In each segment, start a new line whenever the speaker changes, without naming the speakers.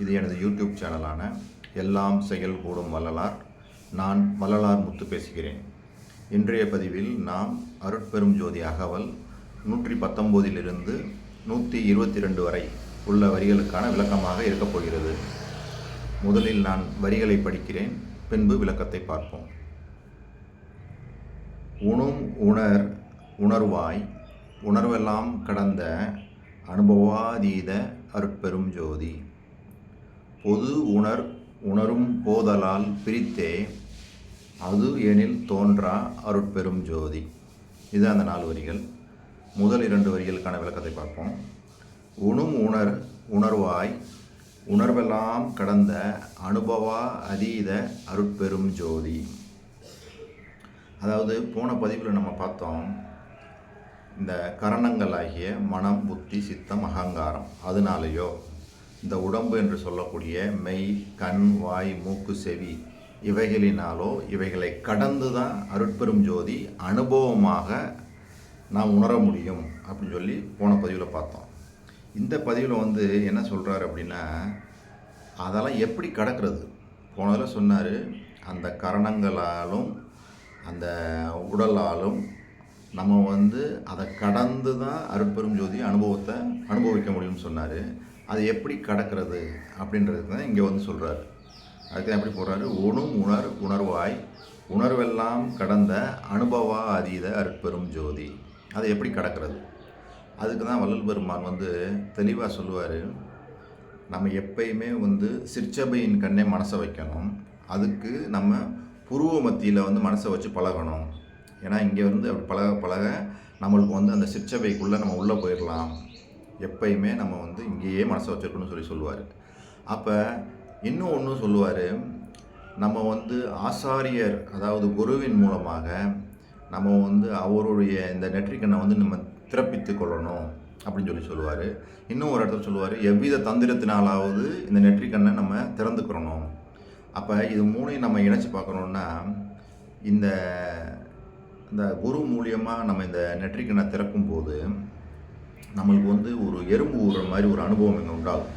இது எனது யூடியூப் சேனலான எல்லாம் செயல் கூடும் வள்ளலார். நான் வள்ளலார் முத்து பேசுகிறேன். இன்றைய பதிவில் நாம் அருட்பெரும் ஜோதி அகவல் நூற்றி பத்தொம்போதிலிருந்து நூற்றி இருபத்தி ரெண்டு வரை உள்ள வரிகளுக்கான விளக்கமாக இருக்கப் போகிறது. முதலில் நான் வரிகளை படிக்கிறேன் பின்பு விளக்கத்தை பார்ப்போம். உணும் உணர் உணர்வாய் உணர்வெல்லாம் கடந்த அனுபவாதீத அருட்பெரும் ஜோதி. பொது உணர் உணரும் போதலால் பிரித்தே அது எனில் தோன்றா அருட்பெரும் ஜோதி. இது அந்த நாலு வரிகள். முதல் இரண்டு வரிகளுக்கான விளக்கத்தை பார்ப்போம். உணும் உணர் உணர்வாய் உணர்வெல்லாம் கடந்த அனுபவா அதீத அருட்பெரும் ஜோதி. அதாவது போன பதிவில் நம்ம பார்த்தோம் இந்த கரணங்களாகிய மனம் புத்தி சித்தம் அகங்காரம். அதனாலேயோ இந்த உடம்பு என்று சொல்லக்கூடிய மெய் கண் வாய் மூக்கு செவி இவைகளினாலோ இவைகளை கடந்து தான் அருட்பெரும் ஜோதி அனுபவமாக நாம் உணர முடியும் அப்படின்னு சொல்லி போன பதிவில் பார்த்தோம். இந்த பதிவில் வந்து என்ன சொல்கிறாரு அப்படின்னா அதெல்லாம் எப்படி கடக்கிறது? போனதில் சொன்னார் அந்த கரணங்களாலும் அந்த உடலாலும் நம்ம வந்து அதை கடந்து தான் அருட்பெரும் ஜோதி அனுபவத்தை அனுபவிக்க முடியும்னு சொன்னார். அது எப்படி கடக்கிறது அப்படின்றது தான் இங்கே வந்து சொல்கிறாரு அதுக்கு தான் எப்படி போடுறாரு? உணும் உணர் உணர்வாய் உணர்வெல்லாம் கடந்த அனுபவா அதீத அற்பெரும் ஜோதி. அதை எப்படி கடக்கிறது? அதுக்கு தான் வள்ளல் பெருமான் வந்து தெளிவாக சொல்லுவார். நம்ம எப்பயுமே வந்து சிற்சபையின் கண்ணே மனசை வைக்கணும். அதுக்கு நம்ம புருவ மத்தியில் வந்து மனசை வச்சு பழகணும். ஏன்னா இங்கே வந்து அப்படி பழக பழக நம்மளுக்கு வந்து அந்த சிற்சபைக்குள்ளே நம்ம உள்ளே போயிடலாம். எப்பயுமே நம்ம வந்து இங்கேயே மனசை வச்சுருக்கணும்னு சொல்லி சொல்லுவார். அப்போ இன்னும் ஒன்று சொல்லுவார் நம்ம வந்து ஆசாரியர் அதாவது குருவின் மூலமாக நம்ம வந்து அவருடைய இந்த நெற்றிக்கண்ணை வந்து நம்ம திறப்பித்து கொள்ளணும் அப்படின்னு சொல்லி சொல்லுவார். இன்னும் ஒரு இடத்துல சொல்லுவார் எவ்வித தந்திரத்தினாலாவது இந்த நெற்றிக்கண்ணை நம்ம திறந்துக்கிறணும். அப்போ இது மூணையும் நம்ம இணைச்சி பார்க்கணுன்னா இந்த இந்த குரு மூலியமாக நம்ம இந்த நெற்றிக்கண்ணை திறக்கும் போது நம்மளுக்கு வந்து ஒரு எறும்பு ஊடுற மாதிரி ஒரு அனுபவம் இங்கே உண்டாகும்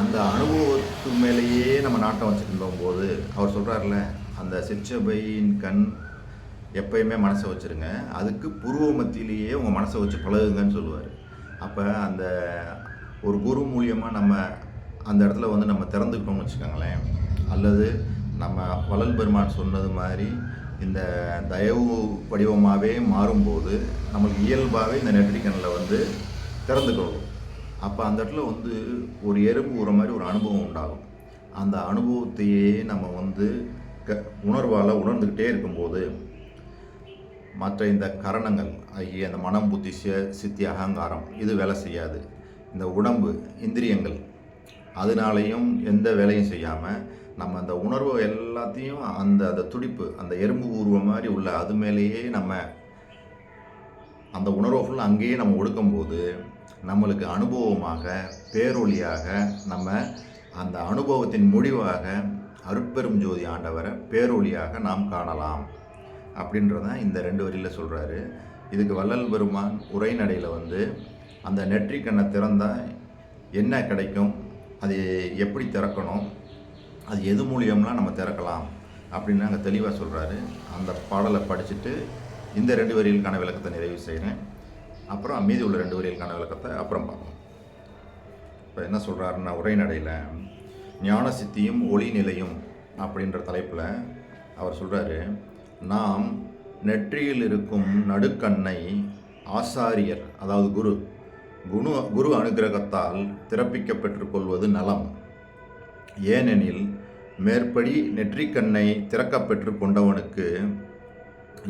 அந்த அனுபவத்து மேலேயே நம்ம நாட்டம் வச்சுருந்தோம் போது அவர் சொல்கிறார்ல அந்த சிற்றபையின் கண் எப்பயுமே மனசை வச்சுருங்க. அதுக்கு புருவ மத்தியிலேயே உங்கள் மனசை வச்சு பழகுங்கன்னு சொல்லுவார். அப்போ அந்த ஒரு குரு மூலியமாக நம்ம அந்த இடத்துல வந்து நம்ம திறந்துக்கிட்டோம்னு வச்சுக்கோங்களேன். அல்லது நம்ம வளல் பெருமான் சொன்னது மாதிரி இந்த தயவு வடிவமாகவே மாறும்போது நம்மளுக்கு இயல்பாகவே இந்த நெற்றிக்கண்ணில் வந்து திறந்துக்கொள்ளும் அப்போ அந்த இடத்துல வந்து ஒரு எறும்பு உற மாதிரி ஒரு அனுபவம் உண்டாகும். அந்த அனுபவத்தையே நம்ம வந்து க உணர்வால் உணர்ந்துக்கிட்டே இருக்கும்போது மற்ற இந்த கரணங்கள் ஆகிய அந்த மனம் புத்தி சித்தி அகங்காரம் இது வேலை செய்யாது. இந்த உடம்பு இந்திரியங்கள் அதனாலையும் எந்த வேலையும் செய்யாமல் நம்ம அந்த உணர்வு எல்லாத்தையும் அந்த அந்த துடிப்பு அந்த எறும்பு ஊர்வ மாதிரி உள்ள அது மேலேயே நம்ம அந்த உணர்வை ஃபுல்லாக அங்கேயே நம்ம ஒடுக்கும்போது நம்மளுக்கு அனுபவமாக பேரொழியாக நம்ம அந்த அனுபவத்தின் முடிவாக அருட்பெரும் ஜோதி ஆண்டவரை பேரொழியாக நாம் காணலாம். அப்படின்றதான் இந்த ரெண்டு வரியில் சொல்கிறாரு இதுக்கு வள்ளல் பெருமான் உரைநடையில் வந்து அந்த நெற்றிக்கண்ணை திறந்தால் என்ன கிடைக்கும்? அது எப்படி திறக்கணும்? அது எது மூலியம்லாம் நம்ம திறக்கலாம் அப்படின்னு அங்கே தெளிவாக சொல்கிறாரு அந்த பாடலை படிச்சுட்டு இந்த ரெண்டு வரிகளுக்கான விளக்கத்தை நிறைவு செய்கிறேன் அப்புறம் மீதி உள்ள ரெண்டு வரிகளுக்கான விளக்கத்தை அப்புறம் பார்ப்போம். இப்போ என்ன சொல்கிறாருன்னா உரைநடையில் ஞான சித்தியும் ஒளி நிலையும் அப்படின்ற தலைப்பில் அவர் சொல்கிறாரு நாம் நெற்றியில் இருக்கும் நடுக்கண்ணை ஆசாரியர் அதாவது குரு குணு குரு அனுக்கிரகத்தால் திறப்பிக்கப்பெற்றுக்கொள்வது நலம். ஏனெனில் மேற்படி நெற்றிக்கண்ணை திறக்கப்பெற்று கொண்டவனுக்கு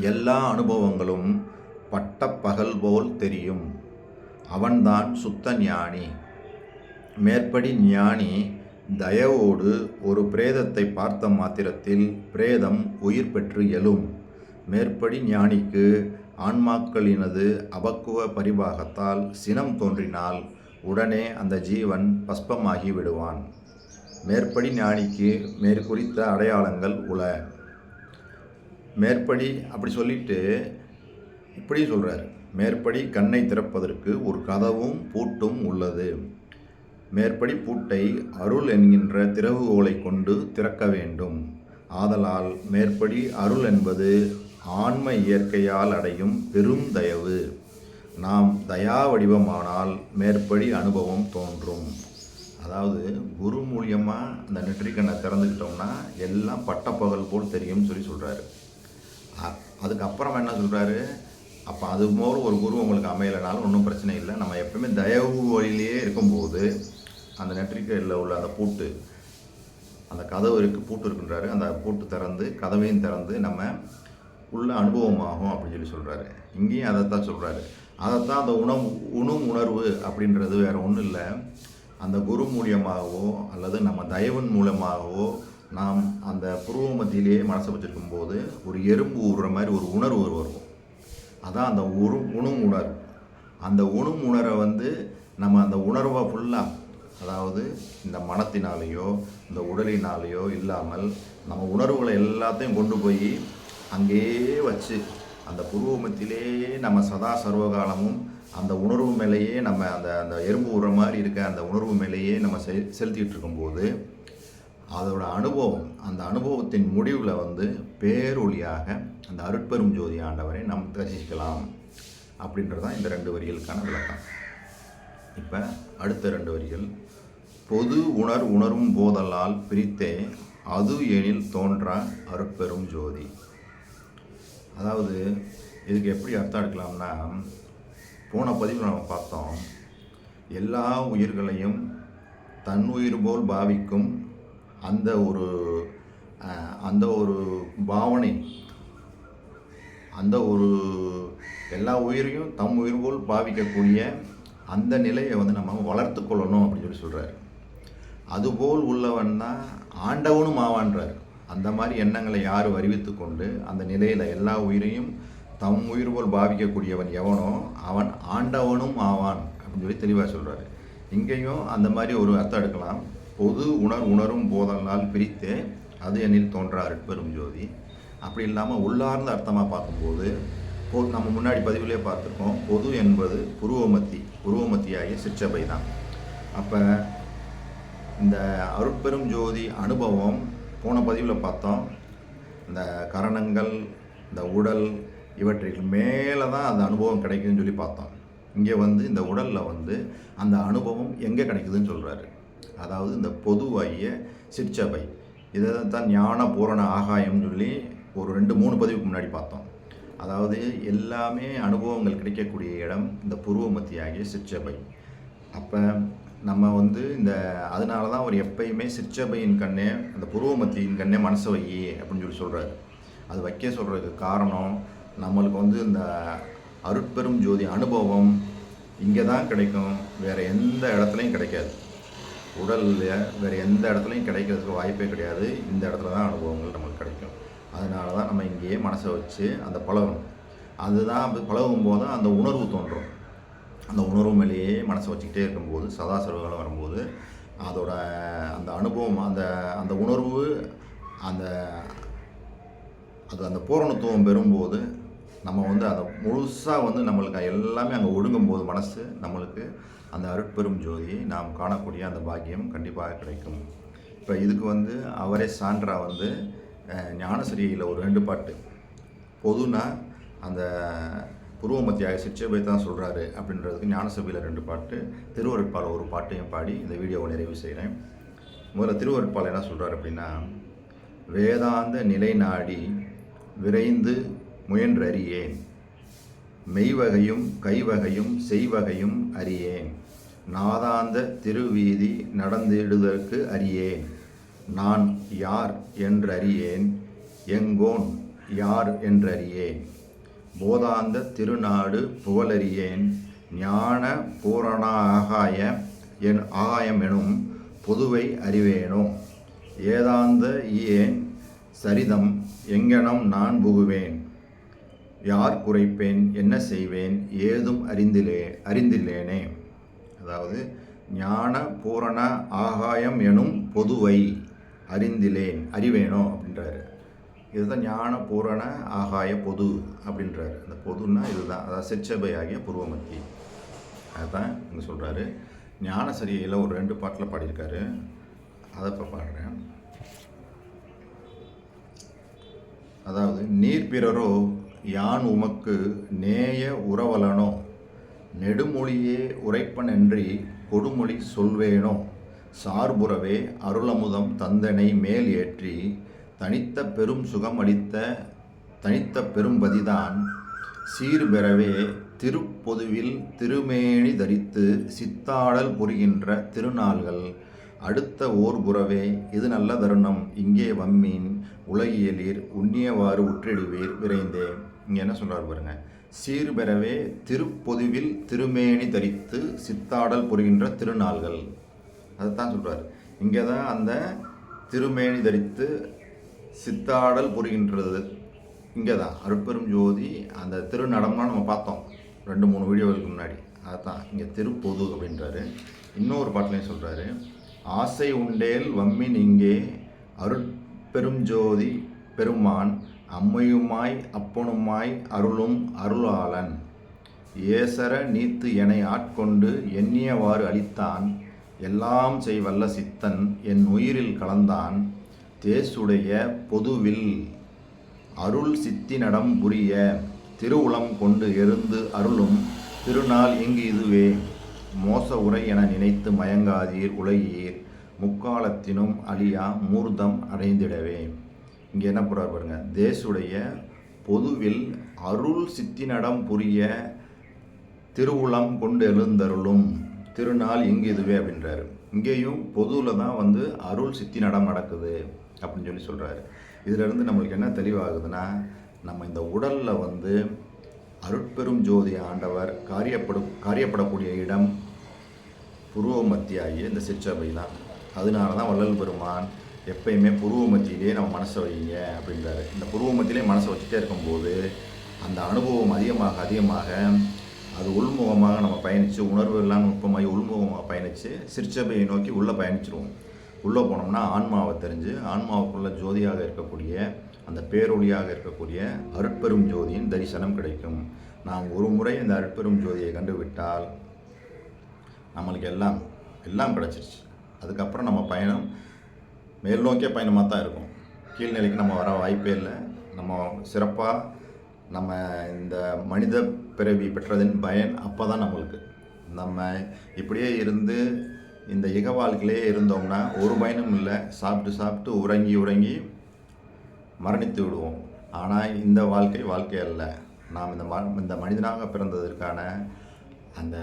எல்லா அனுபவங்களும் பட்டப்பகல் போல் தெரியும். அவன்தான் சுத்த ஞானி. மேற்படி ஞானி தயவோடு ஒரு பிரேதத்தை பார்த்த மாத்திரத்தில் பிரேதம் உயிர் பெற்று எழும். மேற்படி ஞானிக்கு ஆன்மாக்களினது அபக்குவ பரிபாகத்தால் சினம் தோன்றினால் உடனே அந்த ஜீவன் பஸ்பமாகி விடுவான். மேற்படி ஞானிக்கு மேற்குறித்த அடையாளங்கள் உல மேற்படி அப்படி சொல்லிட்டு இப்படி சொல்கிறார் மேற்படி கண்ணை திறப்பதற்கு ஒரு கதவும் பூட்டும் உள்ளது. மேற்படி பூட்டை அருள் என்கின்ற திறவுகோலை கொண்டு திறக்க வேண்டும். ஆதலால் மேற்படி அருள் என்பது ஆன்ம இயற்கையால் அடையும் பெரும் தயவு. நாம் தயா வடிவமானால் மேற்படி அனுபவம் தோன்றும். அதாவது குரு மூலியமாக அந்த நெற்றிக்கண்ணை திறந்துக்கிட்டோம்னா எல்லாம் பட்டப்பகல் போல் தெரியும்னு சொல்லி சொல்கிறாரு அதுக்கப்புறம் என்ன சொல்கிறாரு அப்போ அது போல் ஒரு குரு உங்களுக்கு அமையலைனாலும் ஒன்றும் பிரச்சனை இல்லை. நம்ம எப்பவுமே தயவு வழியிலேயே இருக்கும்போது அந்த நெற்றிக்கையில் உள்ள அந்த பூட்டு அந்த கதவு இருக்குது பூட்டு இருக்குன்றாரு. அந்த பூட்டு திறந்து கதவையும் திறந்து நம்ம உள்ள அனுபவமாகும் அப்படின்னு சொல்லி சொல்கிறாரு இங்கேயும் அதைத்தான் சொல்கிறாரு அதைத்தான் அந்த உணவு உணவு உணர்வு அப்படின்றது வேறு ஒன்றும் இல்லை. அந்த குரு மூலியமாகவோ அல்லது நம்ம தயவன் மூலமாகவோ நாம் அந்த புருவ மத்தியிலேயே மனசை வச்சுருக்கும் போது ஒரு எறும்பு ஊறுற மாதிரி ஒரு உணர்வு வரும். அதான் அந்த உரு உணும் உணர்வு அந்த உணும் உணரை வந்து நம்ம அந்த உணர்வை ஃபுல்லாக அதாவது இந்த மனத்தினாலேயோ இந்த உடலினாலேயோ இல்லாமல் நம்ம உணர்வுகளை எல்லாத்தையும் கொண்டு போய் அங்கேயே வச்சு அந்த புருவமத்திலே நம்ம சதா சர்வகாலமும் அந்த உணர்வு மேலேயே நம்ம அந்த அந்த எறும்பு உற மாதிரி இருக்க அந்த உணர்வு மேலேயே நம்ம செ செலுத்திட்டு இருக்கும்போது அதோட அனுபவம் அந்த அனுபவத்தின் முடிவில் வந்து பேரொழியாக அந்த அருட்பெரும் ஜோதி ஆண்டவரை நாம் தரிசிக்கலாம் அப்படின்றது தான் இந்த ரெண்டு வரிகளுக்கான விளக்கம். இப்போ அடுத்த ரெண்டு வரிகள். பொது உணர் உணரும் போதலால் பிரித்தே அது எனில் தோன்றா அருட்பெரும் ஜோதி. அதாவது இதுக்கு எப்படி அர்த்தம் எடுக்கலாம்னா போன பதிவில் நம்ம பார்த்தோம் எல்லா உயிர்களையும் தன் உயிர் போல் பாவிக்கும் அந்த ஒரு அந்த ஒரு பாவனை அந்த ஒரு எல்லா உயிரையும் தம் உயிர் போல் பாவிக்கக்கூடிய அந்த நிலையை வந்து நம்ம வளர்த்து கொள்ளணும் அப்படின்னு சொல்லி சொல்கிறாரு அதுபோல் உள்ளவன் தான் ஆண்டவனும் ஆவான்றார். அந்த மாதிரி எண்ணங்களை யார் அறிவித்து கொண்டு அந்த நிலையில் எல்லா உயிரையும் தம் உயிர் போல் பாவிக்கக்கூடியவன் எவனோ அவன் ஆண்டவனும் ஆவான் அப்படின்னு சொல்லி தெளிவாக சொல்கிறாரு இங்கேயும் அந்த மாதிரி ஒரு அர்த்தம் எடுக்கலாம். பொது உணர் உணரும் போதனால் பிரித்தே அது என்னில் தோன்றா அருட்பெரும் ஜோதி. அப்படி இல்லாமல் உள்ளார்ந்த அர்த்தமாக பார்க்கும்போது போ நம்ம முன்னாடி பதிவிலே பார்த்துருக்கோம் பொது என்பது புருவமத்தி புருவமத்தியாகிய சிற்றபை தான். அப்போ இந்த அருட்பெரும் ஜோதி அனுபவம் போன பதிவில் பார்த்தோம். இந்த கரணங்கள் இந்த உடல் இவற்றிற்கு மேலே தான் அந்த அனுபவம் கிடைக்குதுன்னு சொல்லி பார்த்தோம். இங்கே வந்து இந்த உடலில் வந்து அந்த அனுபவம் எங்கே கிடைக்குதுன்னு சொல்கிறாரு அதாவது இந்த பொதுவாகிய சிற்சபை. இதை தான் ஞான பூரண ஆகாயம்னு சொல்லி ஒரு ரெண்டு மூணு பதிவுக்கு முன்னாடி பார்த்தோம். அதாவது எல்லாமே அனுபவங்கள் கிடைக்கக்கூடிய இடம் இந்த புருவ மத்தியாகிய சிற்சபை. அப்போ நம்ம வந்து இந்த அதனால தான் அவர் எப்பயுமே சிற்சபையின் கண்ணே அந்த புருவ மத்தியின் கண்ணே மனசை வை அப்படின்னு சொல்லி சொல்கிறாரு அது வைக்க சொல்கிறதுக்கு காரணம் நம்மளுக்கு வந்து இந்த அருட்பெரும் ஜோதி அனுபவம் இங்கே தான் கிடைக்கும். வேறு எந்த இடத்துலையும் கிடைக்காது. உடலில் வேறு எந்த இடத்துலையும் கிடைக்கிறதுக்கு வாய்ப்பே கிடையாது. இந்த இடத்துல தான் அனுபவங்கள் நமக்கு கிடைக்கும். அதனால தான் நம்ம இங்கேயே மனசை வச்சு அந்த பழகணும். அதுதான் பழகும் போது தான் அந்த உணர்வு தோன்றும். அந்த உணர்வு மேலேயே மனசை வச்சுக்கிட்டே இருக்கும்போது சதா சர்வகாலம் வரும்போது அதோட அந்த அனுபவம் அந்த அந்த உணர்வு அந்த அது அந்த பூரணத்துவம் பெறும்போது நம்ம வந்து அதை முழுசாக வந்து நம்மளுக்கு எல்லாமே அங்கே ஒடுங்கும்போது மனசு நம்மளுக்கு அந்த அருட்பெரும் ஜோதியை நாம் காணக்கூடிய அந்த பாக்கியம் கண்டிப்பாக கிடைக்கும். இப்போ இதுக்கு வந்து அவரே சான்றா வந்து ஞானசிரியில் ஒரு ரெண்டு பாட்டு. பொதுனா அந்த புருவமத்தியாக சிற்றபை தான் சொல்கிறாரு அப்படின்றதுக்கு ஞானசபையில் ரெண்டு பாட்டு திருவருட்பால் ஒரு பாட்டையும் பாடி இந்த வீடியோவை நிறைவு செய்கிறேன் முதல்ல திருவருட்பால் என்ன சொல்கிறார் அப்படின்னா வேதாந்த நிலை நாடி விரைந்து முயன்றறியேன். மெய்வகையும் கைவகையும் செய்வகையும் அறியேன். நாதாந்த திருவீதி நடந்திடுதற்கு அறியேன். நான் யார் என்றறியேன். எங்கோன் யார் என்றறியேன். போதாந்த திருநாடு புகழறியேன். ஞான பூரணாகாய என் ஆகாயம் எனும் பொதுவை அறிவேனோ? ஏதாந்த ஏன் சரிதம் எங்கனம் நான் புகுவேன். யார் குறைப்பேன்? என்ன செய்வேன்? ஏதும் அறிந்திலே அறிந்தில்லேனே. அதாவது ஞான பூரண ஆகாயம் எனும் பொதுவை அறிந்திலேன் அறிவேனோ? அப்படின்றாரு. இதுதான் ஞான பூரண ஆகாய பொது அப்படின்றாரு. அந்த பொதுன்னா இதுதான். அதாவது செச்சபை ஆகிய பூர்வமத்தி. அதுதான் இங்கே சொல்கிறாரு ஞான சரியையில் ஒரு ரெண்டு பாட்டில் பாடியிருக்காரு. அதை இப்போ பாடுறேன். அதாவது நீர் பிறரோ யான் உமக்கு நேய உறவலனோ நெடுமொழியே உரைப்பனன்றி கொடுமொழி சொல்வேனோ சார்புறவே அருளமுதம் தந்தனை மேல் ஏற்றி தனித்த பெரும் சுகம் அளித்த தனித்த பெரும்பதிதான் சீர்பெறவே திருப்பொதுவில் திருமேனி தரித்து சித்தாடல் புரிகின்ற திருநாள்கள். அடுத்த ஓர் புறவே இது நல்ல தருணம். இங்கே வம்மீன் உலகியலீர் உண்ணியவாறு உற்றிடுவீர் விரைந்தே இங்கே என்ன சொல்கிறார் பாருங்க சீர்பெறவே திருப்பொதுவில் திருமேனி தரித்து சித்தாடல் புரிகின்ற திருநாள்கள். அதைத்தான் சொல்கிறார் இங்கே தான் அந்த திருமேனி தரித்து சித்தாடல் புரிகின்றது. இங்கே தான் அருட்பெரும் ஜோதி அந்த திருநடம்லாம் நம்ம பார்த்தோம். ரெண்டு மூணு வீடியோவுக்கு முன்னாடி. அதுதான் இங்கே திருப்பொது அப்படின்றாரு. இன்னொரு பாட்டிலையும் சொல்கிறாரு ஆசை உண்டேல் வம்மின் இங்கே அருட்பெரும் ஜோதி பெருமான் அம்மையுமாய் அப்பனுமாய் அருளும் அருளாளன். ஏசர நீத்து என ஆட்கொண்டு எண்ணியவாறு அளித்தான். எல்லாம் செய்வல்ல சித்தன் என் உயிரில் கலந்தான். தேசுடைய பொதுவில் அருள் சித்தினடம் புரிய திருவுளம் கொண்டு எருந்து அருளும் திருநாள் இங்கு இதுவே. மோச உரை என நினைத்து மயங்காதீர் உலகீர் முக்காலத்தினும் அழியா மூர்த்தம் அடைந்திடவே. இங்கே என்ன போடுறார் பாருங்க. தேசுடைய பொதுவில் அருள் சித்தினடம் புரிய திருவுளம் கொண்டு எழுந்தருளும் திருநாள் இங்கு இதுவே அப்படின்றாரு. இங்கேயும் பொதுவில் தான் வந்து அருள் சித்தி நடம் நடக்குது. அப்படின்னு சொல்லி சொல்கிறாரு இதிலிருந்து நம்மளுக்கு என்ன தெளிவாகுதுன்னா நம்ம இந்த உடலில் வந்து அருட்பெரும் ஜோதி ஆண்டவர் காரியப்படும் காரியப்படக்கூடிய இடம் புருவ மத்தியாகிய இந்த சிற்றவை தான் அதனால தான் வள்ளல் பெருமான் எப்பயுமே புருவ மத்தியிலே நம்ம மனசை வைங்க அப்படின்றாரு. இந்த புருவ மத்தியிலே மனசை வச்சுட்டே இருக்கும்போது அந்த அனுபவம் அதிகமாக அதிகமாக அது உள்முகமாக நம்ம பயணித்து உணர்வு எல்லாம் நுட்பமாகி உள்முகமாக பயணித்து சிற்சபையை நோக்கி உள்ளே பயணிச்சிருவோம். உள்ளே போனோம்னா ஆன்மாவை தெரிஞ்சு ஆன்மாவுக்குள்ள ஜோதியாக இருக்கக்கூடிய அந்த பேரொழியாக இருக்கக்கூடிய அருட்பெரும் ஜோதியின் தரிசனம் கிடைக்கும். நாம் ஒரு முறை இந்த அருட்பெரும் ஜோதியை கண்டுவிட்டால் நம்மளுக்கு எல்லாம் எல்லாம் கிடச்சிருச்சு. அதுக்கப்புறம் நம்ம பயணம் மேல் நோக்கிய பயணமாக தான் இருக்கும். கீழ்நிலைக்கு நம்ம வர வாய்ப்பே இல்லை. நம்ம சிறப்பாக நம்ம இந்த மனித பிறவி பெற்றதின் பயன் அப்போ தான் நம்மளுக்கு. நம்ம இப்படியே இருந்து இந்த இக வாழ்க்கையிலே இருந்தோம்னா ஒரு பயனும் இல்லை. சாப்பிட்டு சாப்பிட்டு உறங்கி உறங்கி மரணித்து விடுவோம். ஆனால் இந்த வாழ்க்கை வாழ்க்கை அல்ல. நாம் இந்த ம இந்த மனிதனாக பிறந்ததற்கான அந்த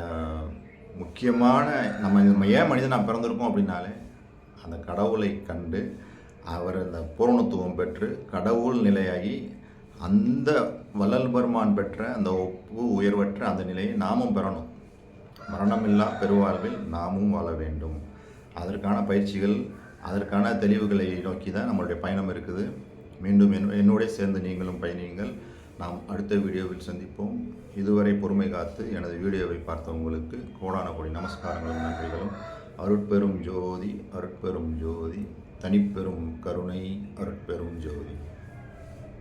முக்கியமான நம்ம நம்ம ஏன் மனிதனாக பிறந்திருக்கோம் அப்படின்னாலே அந்த கடவுளை கண்டு அவர் அந்த பூரணத்துவம் பெற்று கடவுள் நிலையாகி அந்த வள்ளல் பெருமான் பெற்ற அந்த ஒப்பு உயர்வற்ற அந்த நிலையை நாமும் பெறணும். மரணமில்லா பெருவாழ்வில் நாமும் வாழ வேண்டும். அதற்கான பயிற்சிகள் அதற்கான தெளிவுகளை நோக்கி தான் நம்மளுடைய பயணம் இருக்குது. மீண்டும் என் என்னோட சேர்ந்து நீங்களும் பயணியுங்கள். நாம் அடுத்த வீடியோவில் சந்திப்போம். இதுவரை பொறுமை காத்து எனது வீடியோவை பார்த்த உங்களுக்கு கோடான கோடி நமஸ்காரங்களும் நன்றிகளும். அருட்பெரும் ஜோதி அருட்பெரும் ஜோதி தனிப்பெரும் கருணை அருட்பெரும் ஜோதி.